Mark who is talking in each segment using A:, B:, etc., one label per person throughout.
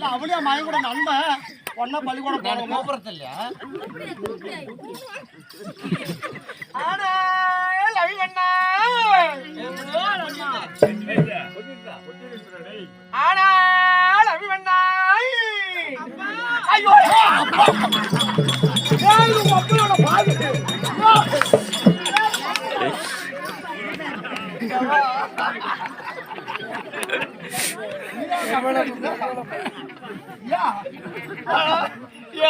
A: இல்ல அவனே மகன் கூட நண்பன் ஒன்னா பள்ளிக்கூடம்
B: நான்
A: போறோம்
B: கோபுரத்தில் இல்லையா
A: ஆனால் அழிவண்ணா ஐயோ பாவி. ஐயா,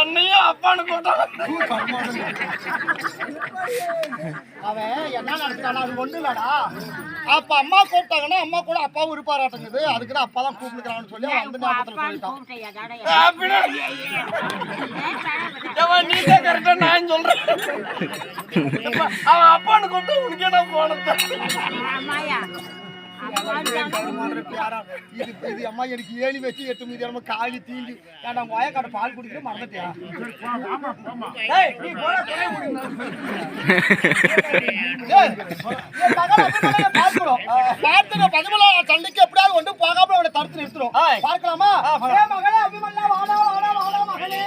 B: என்னையும் அப்பான்னு போட்டான்
A: அவன் என்ன நினைச்சானா அது ஒண்ணு இல்லடா அப்ப அம்மா கூப்பிட்டாங்கன்னா அம்மா கூட அப்பாவும் இருப்பாராட்டுங்குது அதுக்கு தான் அப்பா தான் கூப்பிட்டுக்கிறான்னு சொல்லி அந்த ஞாபகத்துல சொல்லிட்டான்
B: நீ தான் கரெக்டா நான் சொல்றேன் அவன் அப்பான்னு கூப்பிட்டு உனக்கு என்ன போனது
A: இது இது அம்மா எனக்கு ஏணி வச்சு எட்டு மீதி நம்ம காலி தீண்டி ஏன்டா உங்க வயக்காட பால் குடிக்கிற மறந்துட்டியா ஏய், பால் சண்டைக்கு எப்படியாவது ஒண்ணும் போகாம அவனை தடுத்து நிறுத்துறோம். பார்க்கலாமா மகளே, வாடா, வாடா, வாடா, மகளே,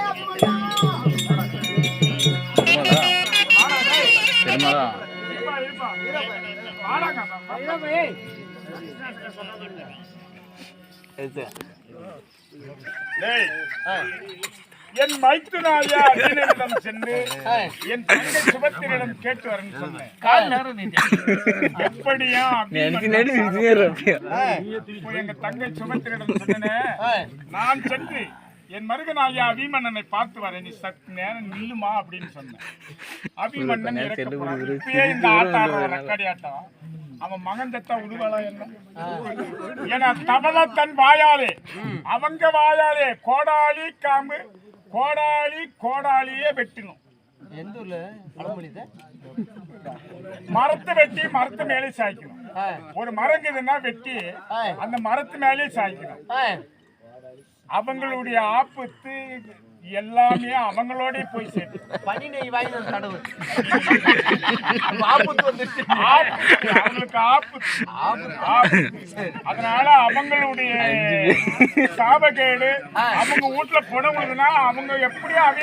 C: என் மைத்துனாயா அர்ஜுனனிடம் சென்று என் தங்கை சுபத்திரிடம் கேட்டு வரேன்னு சொன்னேன்.
B: கால் நேரம் நீ
C: எப்படியா எங்க தங்கை சுபத்திரிடம் சொன்னேன். நான் சென்று என் மருகனாயா அபிமன்னனை பார்த்து வரேன். நீ சற்று நேரம் நில்லுமா அப்படின்னு சொன்னேன். அபிமன்னன் இந்த ஆட்டம் ரக்காடி ஆட்டம். அவன் மகன் தத்தா உருவலா என்ன? ஏன்னா தபல தன் வாயாலே அவங்க வாயாலே கோடாலி காம்பு கோடாலி கோடாலியே வெட்டணும்
B: எந்த ஊர்ல?
C: மரத்தை வெட்டி மரத்து மேலே சாய்க்கணும். ஒரு மரங்குதுன்னா வெட்டி அந்த மரத்து மேலே சாய்க்கணும். அவங்களுடைய ஆபத்து எல்லாமே அவங்களோட போய் சேர்த்து
B: பனி நெய் வாங்கி வந்து தடவு ஆபத்து வந்துருச்சு.
C: ஆபத்து, அவங்களுக்கு ஆபத்து. ஆபத்து. அதனால அவங்களுடைய சாபகேடு அவங்க வீட்டுல புடவுதுன்னா அவங்க எப்படியும்.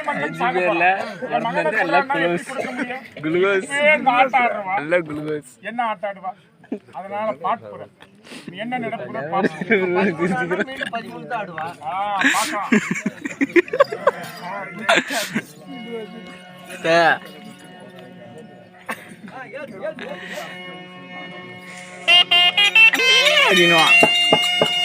C: என் மகனை ஆடுறவா. என்ன ஆட்டம் ஆடுவா அதனால பாட்டு போறேன் நீ என்ன நடப்புற பாட்டு
B: மீன் பதிமூணு தான் ஆடுவா.
C: ஆ பாக்கலாம்.
B: 对。
D: 啊 啊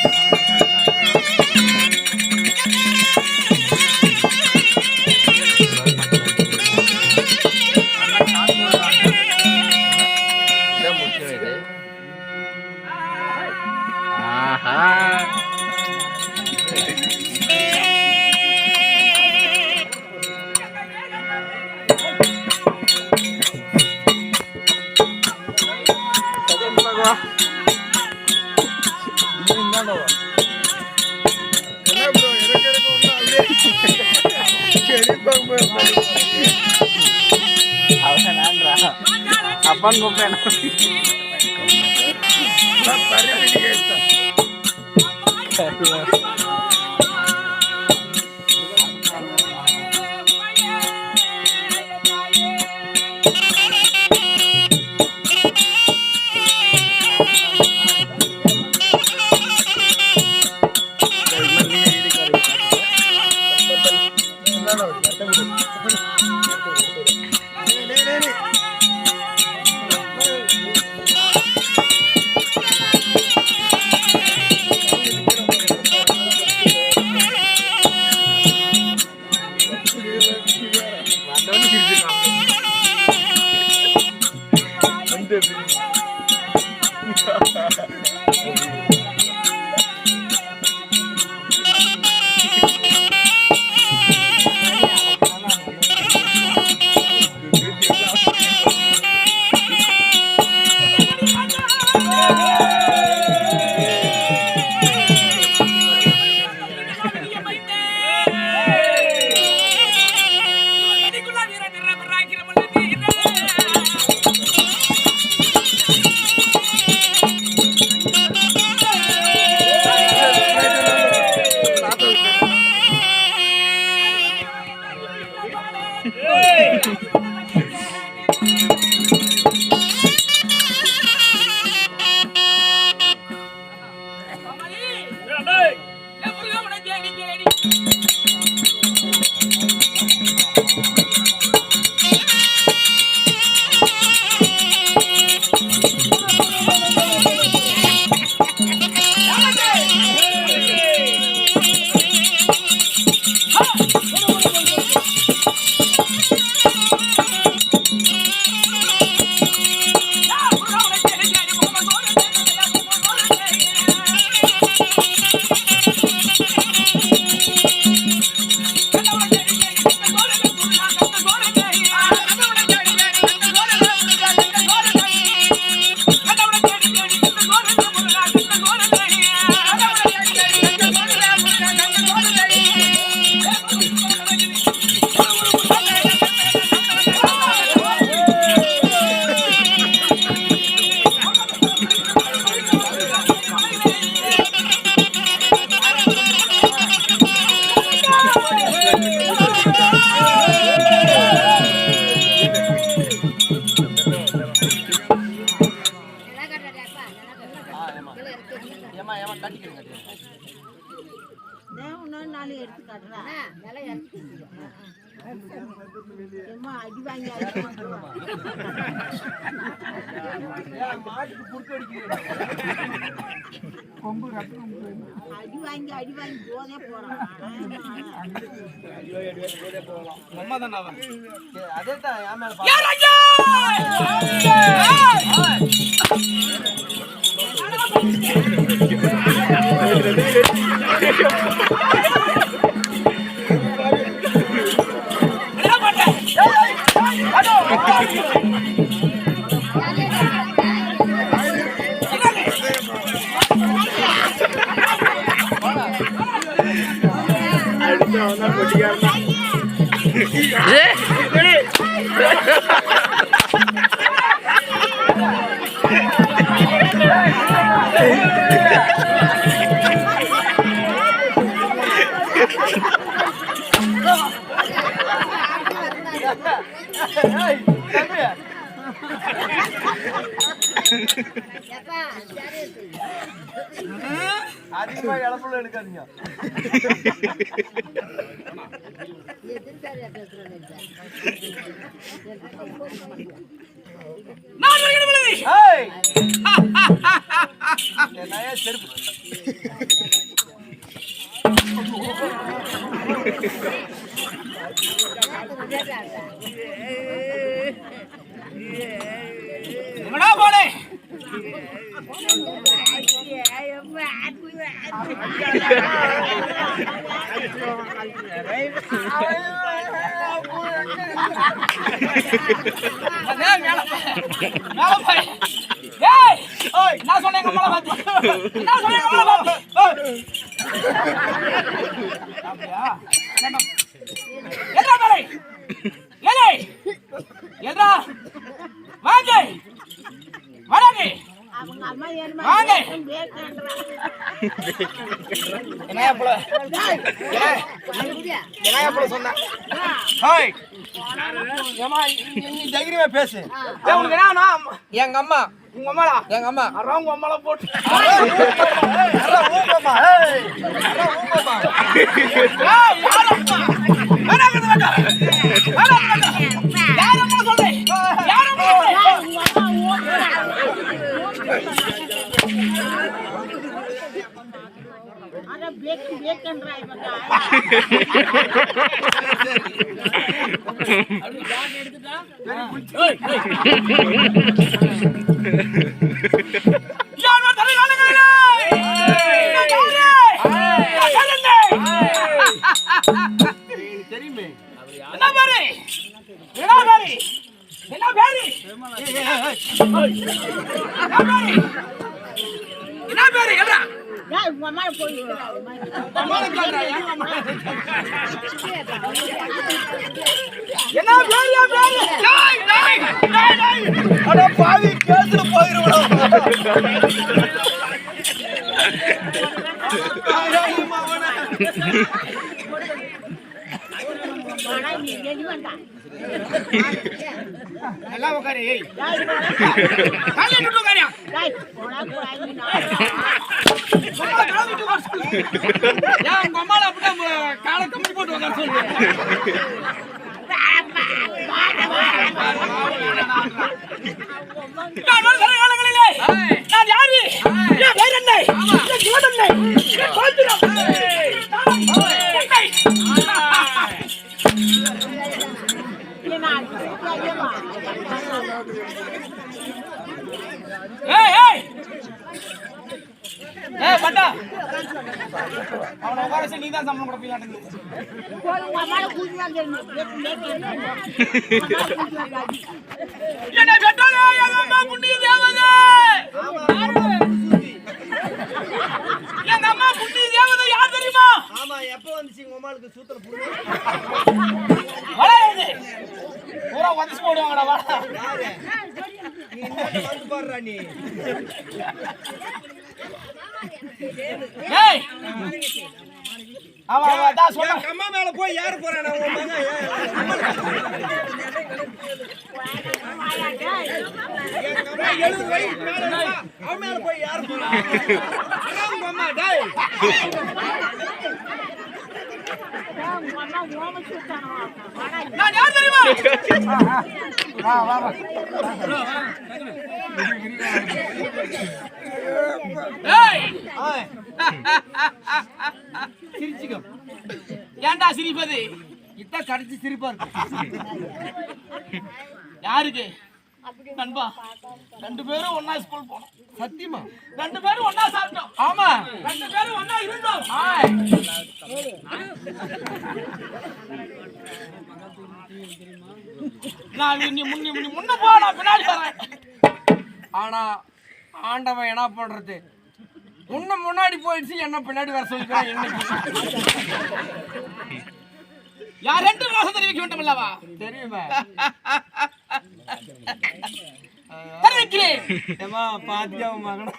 D: கூப்பிட்டேன் ஏமா அடி வாங்கி அடி வாங்கி போதே போறான்
B: அம்மா தானே அவன்? அதே தான் என் மேல பாத்து அதிகமா இழப்புல எடுக்காதீங்க செருப்பு போனே மேல நான் சொன்னேன் நான் சொன்னேன் எங்க மேல பாத்து அப்படியா எதா பாரு எதை எதா வாங்க வராங்க
D: அவங்க அம்மா
B: வாங்க.
D: ஏழுமா
B: என்னையா போல போல சொன்ன? ஹாய். ஏமா நீ தைரியமா பேசு. உனக்கு என்ன எங்க அம்மா. உங்க அம்மாடா? எங்க அம்மா. அறா உங்க அம்மால போட்டு. அறா ஏய் அறா ஏய் அம்மா. வேணா தெரியுமே என்ன பாரு? என்ன பாரு? என்ன பாரு என்ன பாரு என்ன
D: ஏய் உங்க அம்மா போய்
B: என்ன பாரு என்ன பாரு? டேய் டேய் டேய் டேய். அட பாவி கேஸ்ல
D: ஏய்
E: டேய், டேய், போடா, போடா, நீ நான்
D: உங்க அம்மால அப்படியே காலை போட்டு உட்கார சொல்லு நான் காலங்களிலே நான் யாரு என் பேர் என்ன என் சிவன் என்ன அவனை உட்கார வச்சு நீ தான் சம்பளம் கொடுப்பீங்க சொல்ல
B: அம்மா மேல போய் ஏற போறானா எழுபது வயசு மேல. அவன் மேல போய் ஏற போறான் அம்மா டேய்.
D: நான் யார் தெரியுமா? ஏய்.
B: சிரிச்சுக்கோ.
D: ஏன்டா சிரிப்பது?
B: இதான் கடிச்சு சிரிப்பா இருக்கு.
D: யாருக்கு? நண்பா. ரெண்டு பேரும் ஒண்ணா ஸ்கூல் போனோம்.
B: சத்தியமா?
D: ரெண்டு பேரும் ஒண்ணா சாப்பிட்டோம்.
B: ஆமா.
D: ரெண்டு பேரும் ஒண்ணா இருந்தோம். நான் நீ முன்ன நீ முன்ன போ நான் பின்னாடி வரேன்.
B: ஆனா ஆண்டவன் என்ன பண்றது? உன்ன முன்னாடி போயிடுச்சு என்ன பின்னாடி வர சொல்லிக்கிறான் என்னைக்கு
D: யார் ரெண்டு மாசம் தெரிவிக்க வேண்டும் அல்லவா?
B: தெரியுமே.
D: தெரிவிக்கிறேன்.
B: ஏமா பாத்தியா மகன?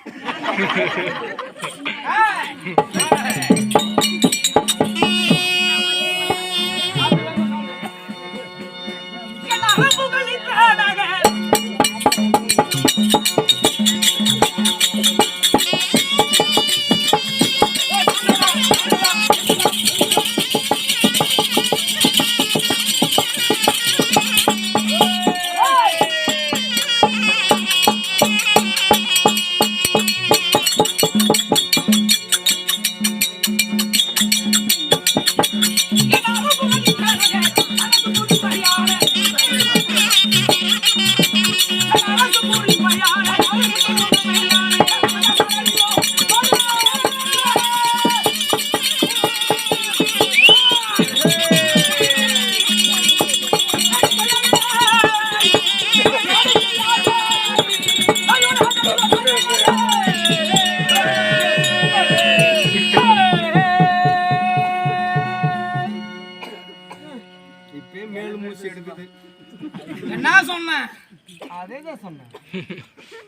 D: சொன்னேன்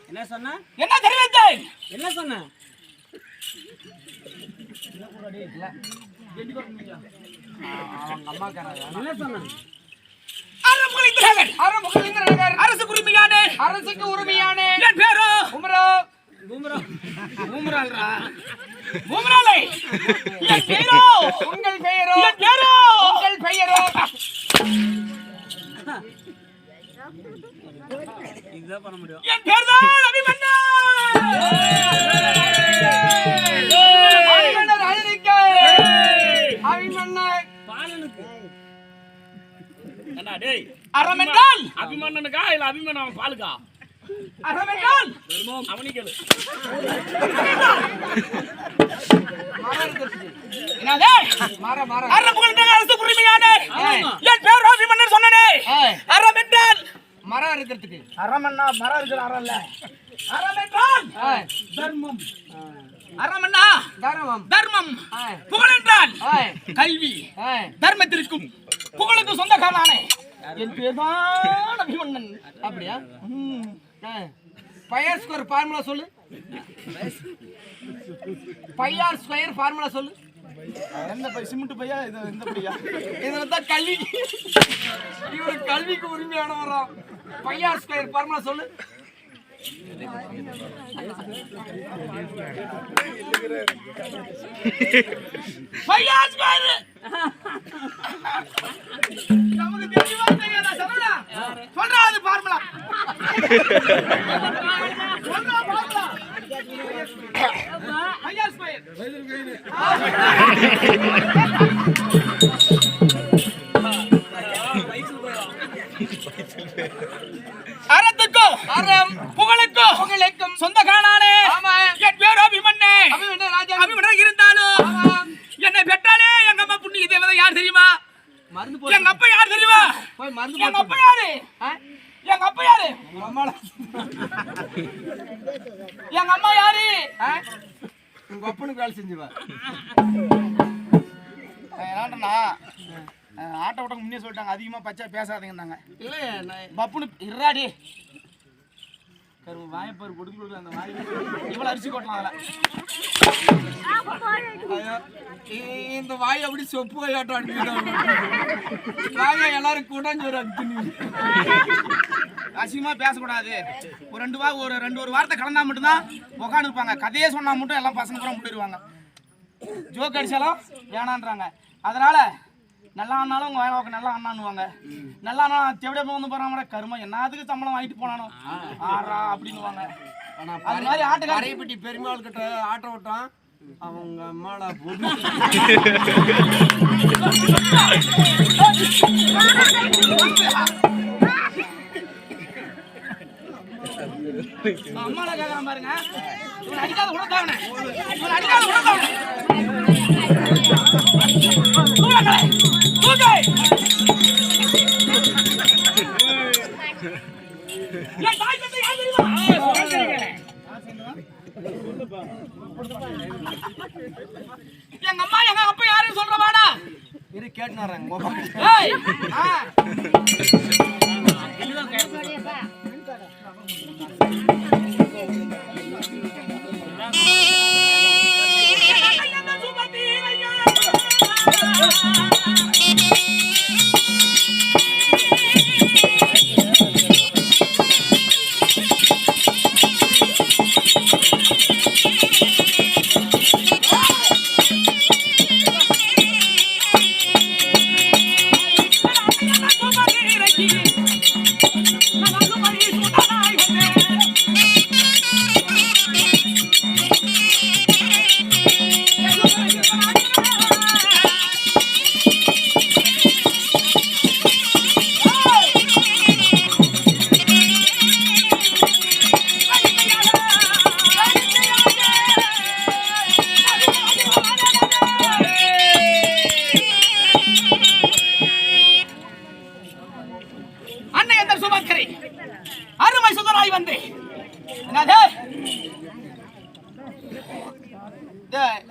D: என்ன சொன்ன? என்ன தெரிவித்தேன்
B: என்ன சொன்ன? என்ன சொன்ன?
D: அரசு குருமியானே
B: அரசுக்கு உரிமையானே
D: என் பேரோ
B: உமரோ
D: பூமரால்ரா. பூமராலை என் பேரோ
B: உங்கள் பெயரோ
D: என் பேரோ.
B: உங்கள் பெயரோ.
D: என் பேர்தான் அபிமன்யா
B: அபிமன்னர் அழகிக்க அபிமன்னர்!
F: என்ன டேய்?
D: அறம் என்றால்
F: அபிமன்னனுக்கா இல்ல அபிமன் அவன் பாலுக்கா?
D: அறம் என்றால்
F: அவனிக்கல்
D: என்னது?
B: மாற மாற
D: அரபுகளின் அரசு குருமியானே என் பேரோ அபிமன்னர் சொன்னனே. என்றால்
B: மரம் இருக்கிறதுக்கு.
D: அறமன்னா மரம் இருக்கிற அறம் இல்ல அறம் என்றால் தர்மம் அறமன்னா
B: தர்மம்.
D: தர்மம். புகழ் என்றால் கல்வி. தர்மத்திற்கும் புகழுக்கு சொந்தக்காரனானே. என் பேர்தான் அபிமன்னன்
B: அப்படியா? பையர் ஸ்கொயர் ஃபார்முலா சொல்லு. பையார் ஸ்கொயர் ஃபார்முலா சொல்லு.
D: எந்த பை சிமெண்ட் பையா? இது பையா?
B: இதுல தான் கல்வி. இவர் கல்விக்கு உரிமையானவரா பையார் ஸ்கொயர் பர்மா சொல்லு. Pi r square. நமக்கு தெளிவா தெரியாதா சொல்லுடா சொல்றா அது ஃபார்முலா சொல்றா ஃபார்முலா பையார் ஸ்கொயர். அறத்துக்கும் அறம் புகழுக்கும் புகழுக்கும். சொந்த காணானே ஆமா. என் பேர் அபிமன்னே அபிமன்னே ராஜா அபிமன்னே இருந்தாலும் என்னை பெற்றாலே எங்க அம்மா புண்ணிய தேவதை யார் தெரியுமா? மருந்து எங்க அப்பா யார் தெரியுமா? போய் மருந்து எங்க அப்பா யாரு? எங்க அப்பா யாரு? எங்க அம்மா யாரு? உங்க அப்பனுக்கு வேலை செஞ்சுவா?
D: ஏன்டா ஆட்டோ ஓட்ட முன்னே சொல்லிட்டாங்க. அதிகமா பச்சை பேசாதீங்கன்னாங்க.
B: இல்ல
D: பப்புனு இறாடி கரும்பு வாயப்பாரு கொடுக்க கொடுக்கல அந்த வாய். இவ்வளவு அரிசி கொட்டலாம் அதில்.
B: இந்த வாய் அப்படி சொப்பு கையாட்டம் அடிக்கிறாங்க வாயை எல்லாரும் கூட்டாஞ்சோறு அடிக்கணும்
D: அசிங்கமா பேசக்கூடாது. ஒரு ரெண்டு வா ஒரு ரெண்டு ஒரு வார்த்தை கலந்தா மட்டும்தான் உட்காந்து இருப்பாங்க கதையே சொன்னா மட்டும் எல்லாம் பசங்க பூரா முட்டிடுவாங்க. ஜோக் அடிச்சாலும் வேணான்றாங்க. அதனால நல்லா ஆனாலும் உங்க வேலை நல்லா அண்ணான்னுவாங்க நல்லா ஆனா தெவிட வந்து போறாங்க கருமா என்னத்துக்கு சம்பளம் வாங்கிட்டு போனானோ? ஆறா அப்படின்னுவாங்க. அது மாதிரி ஆட்டுக்கார
B: அரைப்பட்டி பெருமாள் கிட்ட ஆட்டோ ஓட்டான் அவங்க அம்மாடா
D: அம்மால கேக்குறான் பாருங்க. அடிக்காத இவன் அடிக்காத உனக்காவன எங்க அம்மா எங்க அப்பா யாரும் சொல்ற வாடா
B: இரு கேட்டுனாராங்க
D: ஏய் ஆ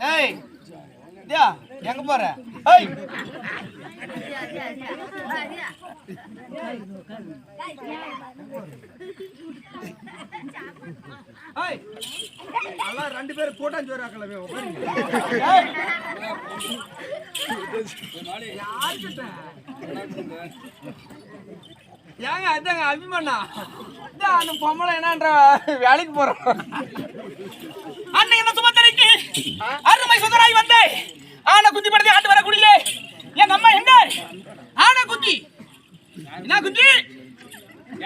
D: ஏய் டேய், எங்க போற ஏய்
B: எல்லாம் ரெண்டு பேரும் கூட்டாஞ்சோறு ஆக்கலவே உட்காருங்க ஏங்க அதாங்க அபிமன்னா. இதான் அந்த பொம்பளை என்னன்ற வேலைக்கு போறோம்
D: அண்ணன் என்ன சுமந்தரைக்கு அருமை சுதராய் வந்தே. ஆன குந்தி படுத்தி ஆண்டு வரக்கூடியே எங்க அம்மா எங்க? ஆன குந்தி. என்ன குந்தி?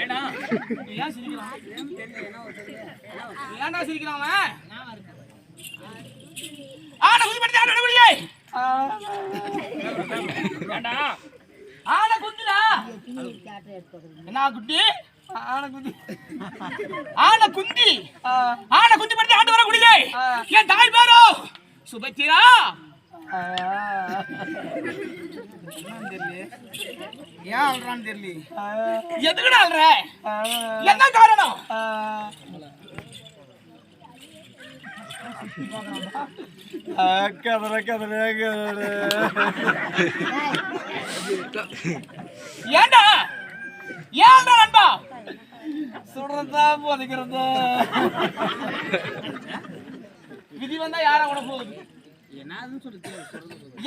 D: ஏடா ஏன் சிரிக்கிறான் ஏன்டா சிரிக்கிறான் அவன்? ஆன குந்தி படுத்தி ஆண்டு வர ஏண்டா ஆன குந்திடா. என்ன குட்டி?
B: ஆன குதி
D: ஆன குந்தி. ஆன குந்தி படுத்தி ஆண்டு வரக்கூடியே என் தாய் பேரோ? சுபத்திரா? ஏன் தெரியல. எதுக்குடா அல்ற என்ன காரணம்?
B: கதற கதற கதற
D: ஏண்டா? ஏன்டா நண்பா?
B: சுடுறதா புதைக்கிறதா?
D: விதி வந்தா யாரா கூட போகுது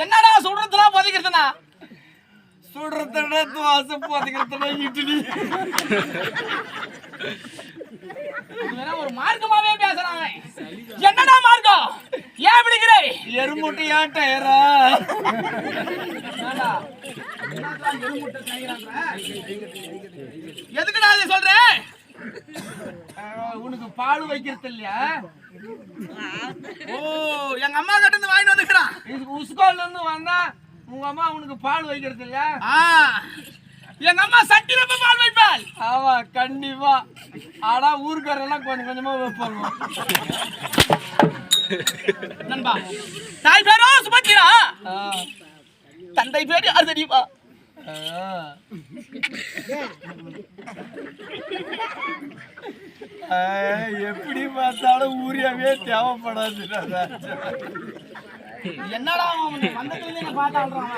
D: என்னடா சொல்றதுலாம் பதிக்கிறதுனா?
B: சுடுறதுனா தோசை போதைக்கிறதுனா இட்லி.
D: ஒரு மார்க்கமாவே பேசுறாங்க. என்னடா மார்க்கம்? ஏன் விடுகிறே
B: எருமுட்டையா டயரா
D: எதுக்குடா இதை சொல்றேன்
B: உனக்கு பால் வைக்கிறது இல்லையா?
D: ஓ எங்க அம்மா கிட்ட இருந்து வாங்கிட்டு வந்துக்கிறான்
B: உஸ்கோல்ல இருந்து வந்தா உங்க அம்மா உனக்கு பால் வைக்கிறது இல்லையா?
D: ஆ, எங்க அம்மா சட்டி ரொம்ப பால் வைப்பாள்.
B: ஆமா கண்டிப்பா. ஆனா ஊருக்காரெல்லாம் கொஞ்சம் கொஞ்சமா வைப்பாங்க.
D: நண்பா தாய் பேரோ சுபத்திரா தந்தை பேரு.
B: ஆ, எப்படி பார்த்தாலும் ஊரியாவே தேவைப்படாது
D: என்னடா அவன் வந்ததுல இருந்து என்ன பார்த்தாள்றான்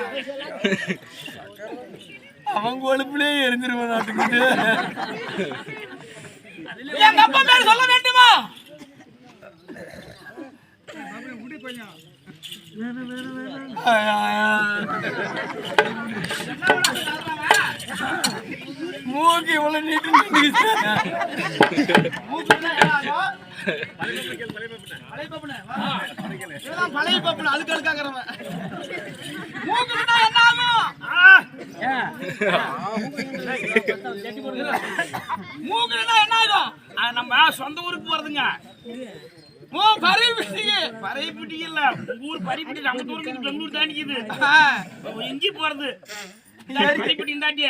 B: அவன் கொழுப்புலயே எரிஞ்சிருவான் நாட்டுக்கிட்டு.
D: எங்க அப்பா பேர் சொல்ல வேண்டுமா?
B: மூக்கு இவ்வளவு நீட்டு
D: ஆகும்? பழைய பப்புனு, அழுக்கு அழுக்காக்கிறவன். என்ன ஆகும்? மூக்குன்னா என்ன ஆகும்?
C: நம்ம சொந்த ஊருக்கு போறதுங்க
D: ஓ, பறையப்பட்டி.
C: பறையப்பட்டி இல்ல ஊர் பறிப்பட்டி நம்ம தூரத்துக்கு பெங்களூர் தாண்டிக்குது. எங்கே போறது பறிப்பட்டி தாண்டி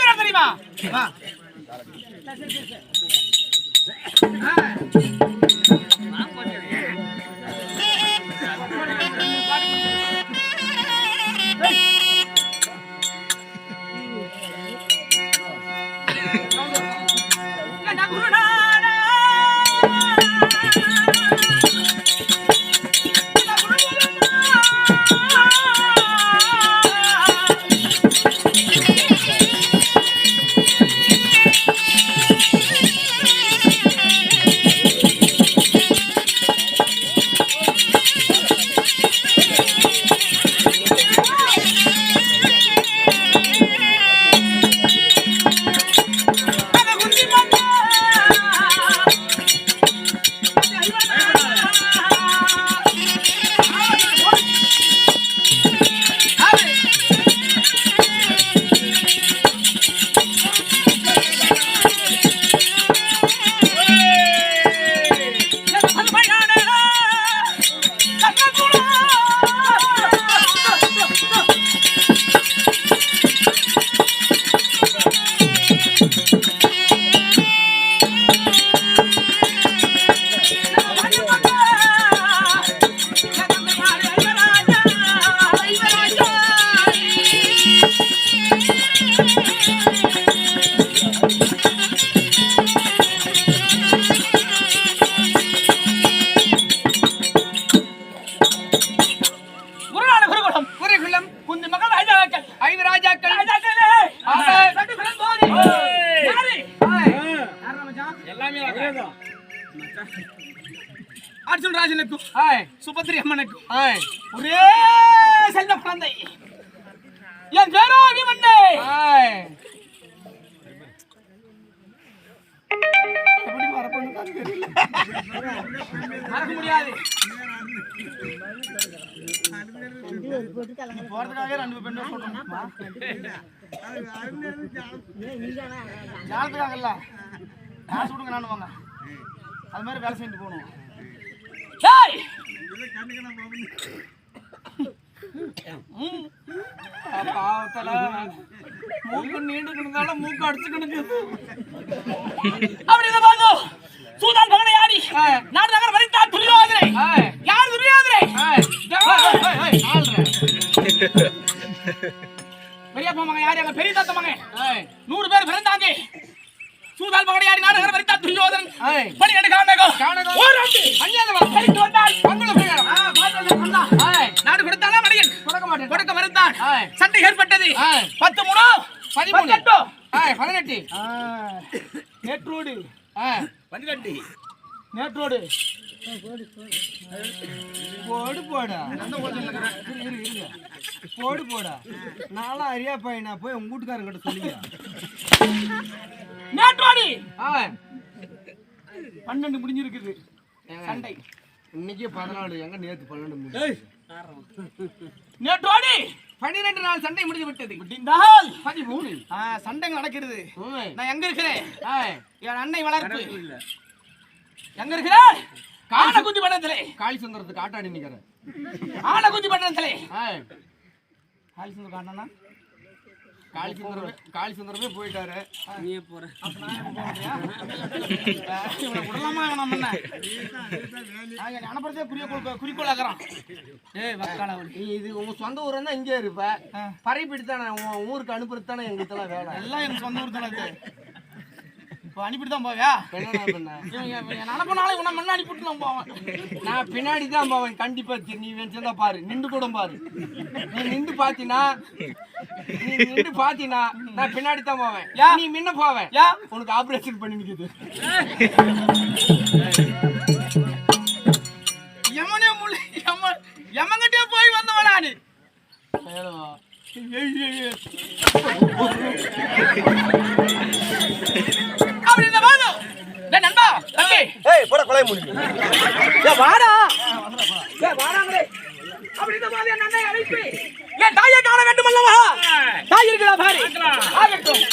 D: என்ன தெரியுமா காசு கொடுங்க நான் வாங்க. அது மாதிரி வேலை செஞ்சுட்டு போகணும். டேய்
B: பாவத்தல மூக்கு நீண்டு கிடந்தாலும் மூக்கு அடிச்சு கிடக்குது
D: அப்படி பாருங்க சூதால் மகனை யாரி நாடு நகர் வரைத்தான் துரியோதனை. யார் துரியோதனை? பெரியப்பா மகன் யார் எங்க பெரிய தாத்த மகன்?
B: ஹாய்
D: நூறு பேர் பிறந்தாங்க. சூதால் மகனை யாரி நாடு நகர் வரைத்தான் துரியோதனன்.
B: ஹாய்
D: பன்னிரண்டு காண்டகம் ஆண்டு
B: அஞ்சாவது வா
D: பறித்து வந்தால்.
B: பங்குல போய்
D: ஆ, பார்த்து வந்தான்.
B: ஹாய்
D: நாடு கொடுத்தானா மணியன்
B: கொடுக்க மாட்டேன்.
D: கொடுக்க மறுத்தான் சண்டை ஏற்பட்டது. பத்து மூணு
B: பதிமூணு.
D: பதினெட்டு. நேற்றோடு.
F: பன்னிரெண்டு.
D: நேற்றோடு.
B: போடு போடா. போடு போடா. நான்லாம் அறியா பையனா போய் உங்க வீட்டுக்காரங்கிட்ட சொல்லுங்க
D: நேற்றோடு! பன்னெண்டு முடிஞ்சிருக்குது. சண்டை.
B: இன்னைக்கு பதினாலு. எங்க நேத்து பன்னெண்டு
D: நேற்றோடு!
B: பன்னிரெண்டு நாள் சண்டை முடிஞ்சு விட்டது.
D: முடிந்தால்!
B: பதிமூணு.
D: சண்டைங்க நடக்கிறது. நான் எங்க இருக்கிறேன்? என் அன்னை வளர்ப்பு. எங்க இருக்கிறேன் ஆன குஞ்சு பட்டணத்திலே.
B: காளி சுந்தரத்துக்கு ஆட்டாடி நிக்கிறேன்
D: ஆன சுந்தர் காரணம்னா
B: காளி சுந்தரமே காளி சுந்தரமே போயிட்டாரு.
D: இவனை விடலாமா வேணாம் என்ன நாங்க அனுப்புறதே குறிய குறிக்கோள் ஆக்குறான் ஏய் வக்கால
B: நீ இது உங்க சொந்த ஊர் தான் இங்கே இருப்ப.
D: ஆ.
B: பறைப்பிட்டு தானே உன் ஊருக்கு அனுப்புறது தானே எங்களுக்கு எல்லாம் வேலை.
D: எல்லாம் எனக்கு சொந்த ஊர் தானே இப்போ அனுப்பிட்டு தான் போவியா அனுப்பினாலும் இவனை முன்ன அனுப்பிட்டு நான் போவேன்.
B: நான் பின்னாடி தான் போவேன். கண்டிப்பா சரி, நீ வெச்சதா பாரு. நின்று கூட பாரு. நீ நின்று பாத்தினா நீ நின்று பாத்தினா நான் பின்னாடி தான் போவேன்.
D: யா.
B: நீ முன்ன போவேன்.
D: யா?
B: உனக்கு ஆபரேஷன் பண்ணி நிக்குது.
D: எமனே முள்ளி எம எமங்கிட்டே போய் வந்தவன் நானு டேய் நண்பா தம்பி.
B: ஏய் போட கொலை முடிஞ்சு
D: வாடா. வாடாங்களே அப்படி இந்த மாதிரி என் அண்ணனை அழைப்பு. என் தாயை காண வேண்டும் அல்லவா தாய் இருக்கிறா பாரு. ஆகட்டும்